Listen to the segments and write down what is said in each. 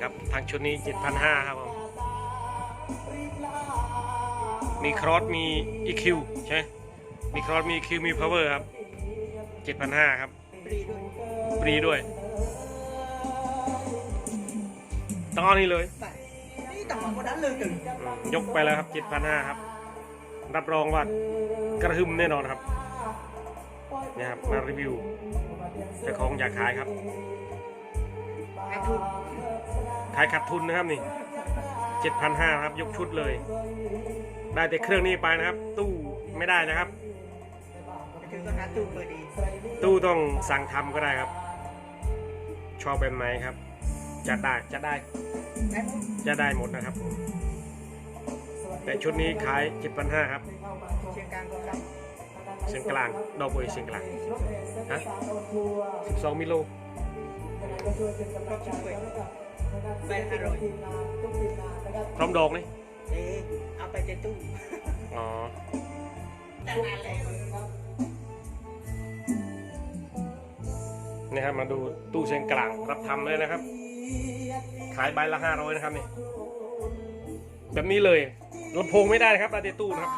ครับทางชุดนี้ 7,500 ครับผม มีครอสมี EQ ใช่ไหมมีครอสมี EQ มี power ครับ 7,500 ครับปรีด้วยฟรีด้วย ต้องเอานี่เลยแต่นี่ต่างกันนั้นเลยถึงอืมยกไปแล้วครับ 7,500 ครับ รับรองว่ากระหึ่มแน่นอนครับเนี่ยครับ มารีวิวเจ้าของอยากขายครับแอคทุนขายขาดทุนนะครับนี่7,500ครับ ยกชุดเลย ได้แต่เครื่องนี้ไปนะครับ ตู้ไม่ได้นะครับไปถึงก็หาตู้เบอร์ดีตู้ต้องสั่งทำก็ได้ครับ ชอบแบบไหนครับ จะได้จะได้แอคจะได้หมดนะครับผมแต่ชุดนี้ขาย7,500ครับ เชียงกลางก็ครับ เสียงกลาง ดอกเบยเสียงกลางฮะ12มิโลก็ช่วยใบละห้าร้อยพร้อมดอกนี่เอ๊ะเอาไปเจตู้อ๋อแต่งงานแล้วนี่ครับมาดูตู้เสียงกลางรับทำเลยนะครับ ขายใบละ500นะครับนี่แบบนี้เลยลำโพงไม่ได้นะครับอาเดตู้นะครับ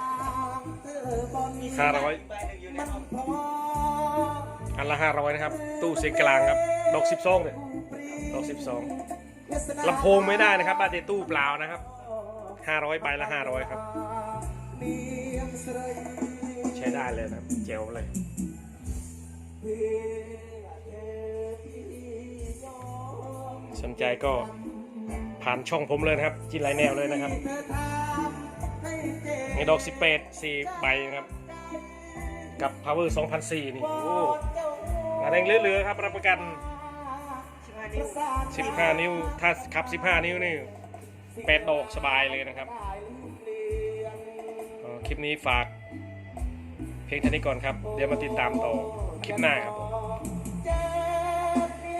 ห้าร้อยใบหนึ่งอยู่ในห้องอันะครับ ตู้เสียงกลางครับดอก12เนี่ยดอก12ลำโพงไม่ได้นะครับอาเดตู้เปล่านะครับ500ใบละ500ครับ ใช้ได้เลยนะเจ๋วเลยสนใจก็ผ่านช่องผมเลยนะครับจินไลแนวเลยนะครับ ในดอก18 4ใบนะครับ กับ power 2004 นี่ โอ้งานแรงเหลือๆครับ รับประกันสิบห้านิ้ว15 นิ้ว ถ้าขับ 15 นิ้วนี่8ดอกสบายเลยนะครับ คลิปนี้ฝาก เพียงเท่านี้ก่อนครับ เดี๋ยวมาติดตามต่อคลิปหน้าครับ